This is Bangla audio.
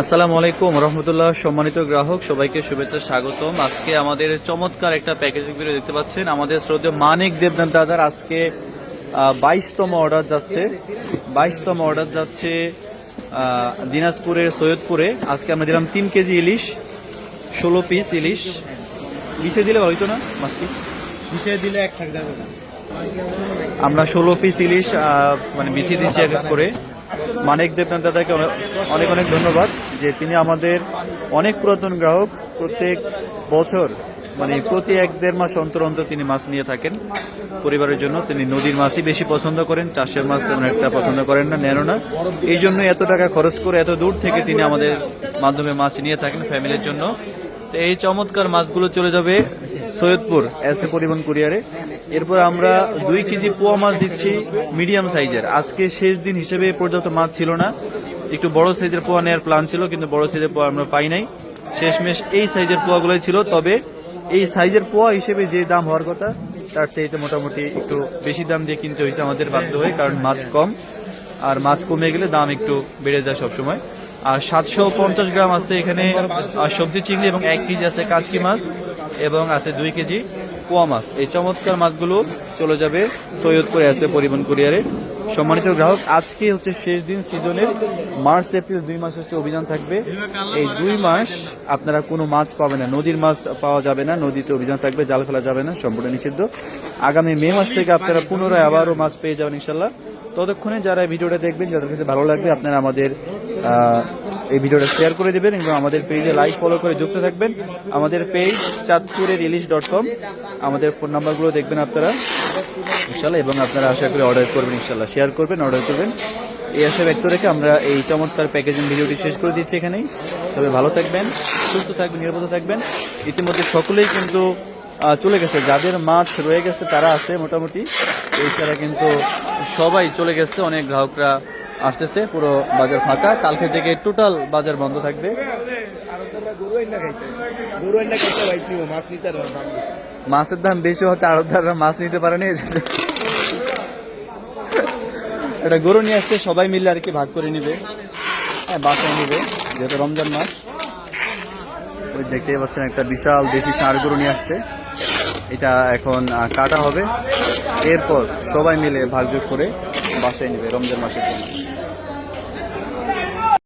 আসসালামু আলাইকুম রহমতুল্লাহ সম্মানিত গ্রাহক সবাইকে শুভেচ্ছা স্বাগতম। আজকে আমাদের চমৎকার একটা প্যাকেজিং ভিডিও দেখতে পাচ্ছেন। আমাদের শ্রদ্ধেয় মানিক দেবনাথ দাদার আজকে বাইশতম অর্ডার যাচ্ছে। বাইশতম অর্ডার যাচ্ছে দিনাজপুরের সৈয়দপুরে। আজকে আমরা দিলাম তিন কেজি ইলিশ ষোলো পিস ইলিশ। বিছে দিলে ভালো হইতো না মাছটি? পিছিয়ে দিলে এক আমরা ষোলো পিস ইলিশ মানে বিছিয়ে দিচ্ছি এক করে। মানিক দেবনাথ দাদাকে অনে- অনেক অনেক ধন্যবাদ যে তিনি আমাদের অনেক পুরাতন গ্রাহক। প্রত্যেক বছর মানে প্রতি এক দেড় মাস অন্তর অন্তর তিনি মাছ নিয়ে থাকেন। পরিবারের জন্য তিনি নদীর মাছই বেশি পছন্দ করেন। চাষের মাছ তেমন একটা পছন্দ করেন না নেন না। এই জন্য এত টাকা খরচ করে এত দূর থেকে তিনি আমাদের মাধ্যমে মাছ নিয়ে থাকেন ফ্যামিলির জন্য। তো এই চমৎকার মাছগুলো চলে যাবে। সৈয়দপুর এস এ পরিবহন কুরিয়ারে এরপর আমরা দুই কেজি পোয়া মাছ দিচ্ছি মিডিয়াম সাইজের আজকে শেষ দিন হিসেবে পর্যাপ্ত মাছ ছিল না। একটু বড় সাইজের পোয়া নেওয়ার প্ল্যান ছিল, কিন্তু বড় সাইজের পোয়া আমরা পাই নাই। শেষমেশ এই সাইজের পোয়াগুলোই ছিল। তবে এই সাইজের পোয়া হিসেবে যে দাম হওয়ার কথা, তার চাইতে মোটামুটি একটু বেশি দাম দিয়ে কিনতে হয়েছে আমাদের বাধ্য হয়ে, কারণ মাছ কম। আর মাছ কমে গেলে দাম একটু বেড়ে যায় সবসময়। আর সাতশো পঞ্চাশ গ্রাম আছে এখানে সবজি চিংড়ি এবং এক কেজি আছে কাঁচকি মাছ এবং আছে দুই কেজি পোয়া মাছ। এই চমৎকার মাছগুলো চলে যাবে সৈয়দপুরে আছে পরিবহন কুরিয়ারে। সম্মানিত গ্রাহক, আজকে হচ্ছে শেষ দিন সিজনের, মার্চ, এপ্রিল দুই মাস হচ্ছে অভিযান থাকবে। এই দুই মাস আপনারা কোনো মাছ পাবেন না, নদীর মাছ পাওয়া যাবে না, নদীতে অভিযান থাকবে, জাল ফেলা যাবে না, সম্পূর্ণ নিষিদ্ধ। আগামী মে মাস থেকে আপনারা পুনরায় আবারও মাছ পেয়ে যাবেন ইনশাল্লাহ। ততক্ষণে যারা ভিডিওটা দেখবেন, যাদের কাছে ভালো লাগবে, আপনারা আমাদের এই ভিডিওটা শেয়ার করে দেবেন এবং আমাদের পেজে লাইক ফলো করে যুক্ত থাকবেন। আমাদের পেজ চাঁদপুরের ইলিশ ডট কম আমাদের ফোন নাম্বারগুলো দেখবেন আপনারা। ইনশাল্লাহ এবং আপনারা আশা করি অর্ডার করবেন ইনশাল্লাহ শেয়ার করবেন অর্ডার করবেন। এই আশা ব্যক্ত রেখে আমরা এই চমৎকার প্যাকেজিং ভিডিওটি শেষ করে দিচ্ছি এখানেই। তবে ভালো থাকবেন, সুস্থ থাকবেন, নিরাপদ থাকবেন। ইতিমধ্যে সকলেই কিন্তু চলে গেছে। যাদের মাছ রয়ে গেছে, তারা আছে মোটামুটি। এছাড়া কিন্তু সবাই চলে গেছে। অনেক গ্রাহকরা আসতেছে, পুরো বাজার ফাঁকা। কালকে থেকে টোটাল বাজার বন্ধ থাকবে। মাছের দাম বেশি হতে আড়তদাররা মাছ নিতে পারেনি এটা গরু নিয়ে আসছে, সবাই মিলে আর কি ভাগ করে নিবে। হ্যাঁ বাসায় নিবে, যেহেতু রমজান মাস। ওই দেখতেই পাচ্ছেন একটা বিশাল দেশি ষাঁড় গরু নিয়ে আসছে। এটা এখন কাটা হবে। এরপর সবাই মিলে ভাগযোগ করে বাসায় নিবে রমজান মাসের জন্য